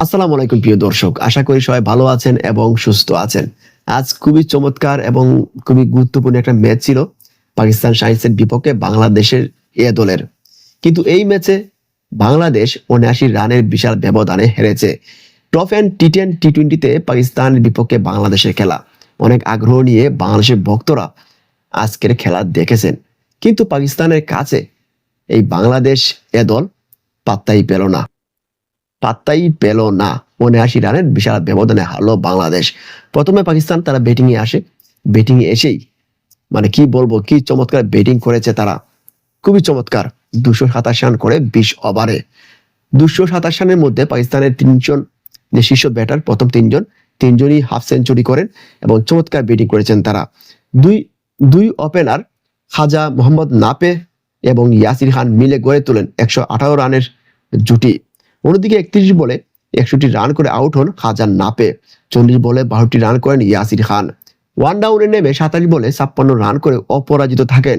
আসসালামু আলাইকুম, প্রিয় দর্শক। আশা করি সবাই ভালো আছেন এবং সুস্থ আছেন। আজ খুবই চমৎকার এবং খুবই গুরুত্বপূর্ণ একটা ম্যাচ ছিল পাকিস্তান সায়েন্সের বিপক্ষে বাংলাদেশের এ দলের। কিন্তু এই ম্যাচে বাংলাদেশ উনআশি রানের বিশাল ব্যবধানে হেরেছে। Top and T ten, T টোয়েন্টিতে পাকিস্তানের বিপক্ষে বাংলাদেশের খেলা। অনেক আগ্রহ নিয়ে বাংলাদেশের ভক্তরা আজকের খেলা দেখেছেন। কিন্তু পাকিস্তানের কাছে এই বাংলাদেশ এ দল পাত্তাই পেল না। পাত্তাই পেল না। উনআশি রানের বিশাল ব্যবধানে হারলো বাংলাদেশ। প্রথমে পাকিস্তান তারা ব্যাটিং এ আসে। ব্যাটিং এ এসেই মানে কি বলব, কি চমৎকার ব্যাটিং করেছে তারা। খুবই চমৎকার। দুশো সাতাশ রান করে বিশ ওভারে দুশো সাতাশ রানের মধ্যে পাকিস্তানের তিনজন যে শীর্ষ ব্যাটার প্রথম তিনজন, তিনজনই হাফ সেঞ্চুরি করেন এবং চমৎকার ব্যাটিং করেছেন তারা। দুই দুই ওপেনার খাজা মোহাম্মদ নাপে এবং ইয়াসির খান মিলে গড়ে তোলেন একশো আঠারো রানের জুটি। অন্যদিকে একত্রিশ বলে একষট্টি রান করে আউট হন খাজা নাপে। চল্লিশ বলে বারোটি রান করেন ইয়াসির খান। ওয়ান ডাউনে নেমে সাতাশ বলে ছাপ্পান্ন রান করে অপরাজিত থাকেন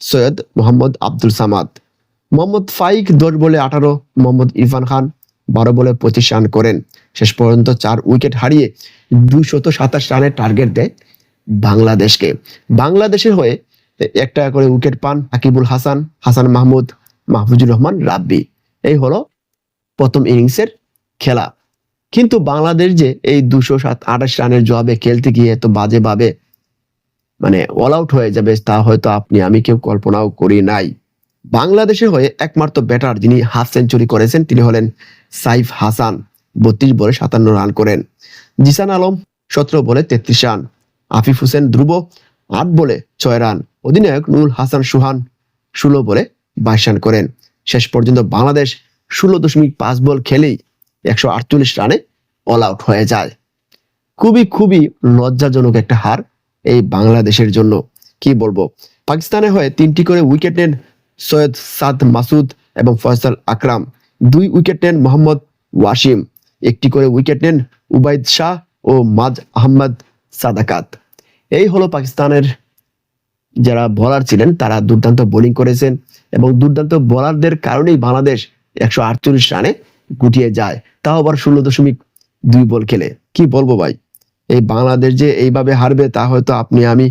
সৈয়দ মোহাম্মদ আব্দুল সামাদ। মোহাম্মদ ফাইক দশ বলে আঠারো, মোহাম্মদ ইরফান খান বারো বলে পঁচিশ রান করেন। শেষ পর্যন্ত চার উইকেট হারিয়ে দুশত সাতাশ রানের টার্গেট দেয় বাংলাদেশকে। বাংলাদেশের হয়ে একটা করে উইকেট পান আকিবুল হাসান হাসান মাহমুদ, মাহফুজুর রহমান, রাব্বি। এই হলো প্রথম ইনিংসের খেলা। কিন্তু বাংলাদেশ যে এই দুশো সাত, আঠাশ রানের জবাবে খেলতে গিয়ে এত বাজেভাবে মানে অল আউট হয়ে যাবে, তা হয়তো আপনি, আমি কেউ কল্পনাও করি নাই। বাংলাদেশের হয়ে একমাত্র ব্যাটার যিনি হাফ সেঞ্চুরি করেছেন, তিনি হলেন সাইফ হাসান, বত্রিশ বলে সাতান্ন রান করেন। জিসান আলম, সতেরো বলে তেত্রিশ রান। আফিফ হোসেন ধ্রুব, আট বলে ছয় রান। অধিনায়ক নুরুল হাসান সুহান, ষোলো বলে বাইশ রান করেন। শেষ পর্যন্ত বাংলাদেশ ষোলো দশমিক পাঁচ বল খেলেই একশো আটচল্লিশ রানে অল আউট হয়ে যায়। খুবই খুবই লজ্জাজনক একটা হার এই বাংলাদেশের জন্য। কি বলব? পাকিস্তানে হয়ে তিনটি করে উইকেট নেন সৈয়দ সাদ মাসুদ এবং ফয়সাল আকরাম। দুই উইকেট নেন মোহাম্মদ ওয়াসিম। একটি করে উইকেট নেন উবাইদ শাহ ও মাজ আহমদ সাদাকাত। এই হলো পাকিস্তানের যারা বোলার ছিলেন, তারা দুর্দান্ত বোলিং করেছেন এবং দুর্দান্ত বোলারদের কারণেই বাংলাদেশ একশো আটচল্লিশ রানে গুটিয়ে যায়। তাও আবার ষোলো দশমিক দুই বল খেলে। কি বলব ভাই? এই বাংলাদেশ যে এইভাবে হারবে, তা হয়তো আপনি, আমি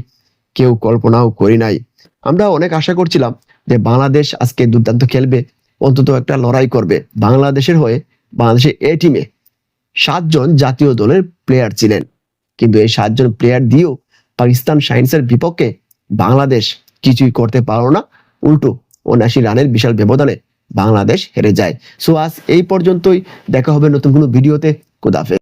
কেউ কল্পনাও করি নাই। আমরা অনেক আশা করছিলাম যে বাংলাদেশ আজকে দুর্দান্ত খেলবে, অন্তত একটা লড়াই করবে। বাংলাদেশের হয়ে বাংলাদেশের এ টিমে সাতজন জাতীয় দলের প্লেয়ার ছিলেন। কিন্তু এই সাতজন প্লেয়ার দিয়েও পাকিস্তান সায়েন্সের বিপক্ষে বাংলাদেশ কিছুই করতে পারল না। উল্টো, উনআশি রানের বিশাল ব্যবধানে বাংলাদেশ হেরে যায়। সো আজ এই পর্যন্তই। দেখা হবে নতুন কোনো ভিডিওতে। খোদাফেজ